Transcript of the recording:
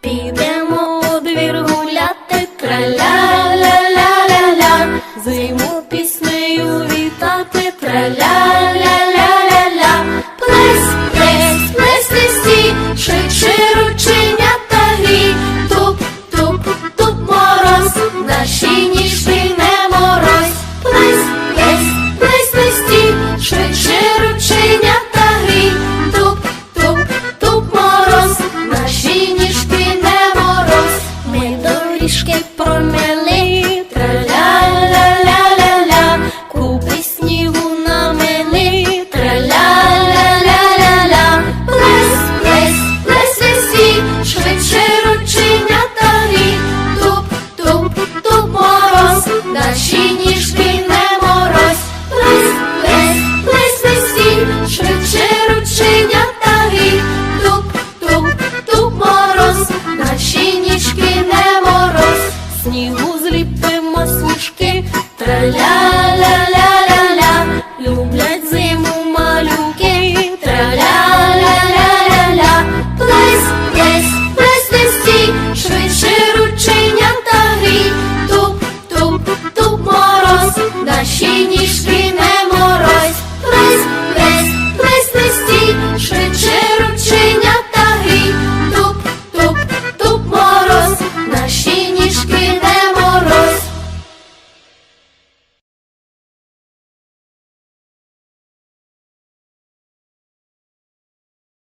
Підемо у двір гуляти траля-ля-ля-ля-ля, зиму піснею вітати траля-ля-ля-ля-ля, плес, плес, плес, листі, швидше ручення та грій, туп, туп, туп мороз, наші ніжні. снігу зліпимо сніжки, траля-ля-ля-ля-ля, люблять зиму малюки, траля-ля-ля-ля-ля, плес, плес, плес, плести, швидше рученята грій, туп, туп, туп мороз, наші ніжки не.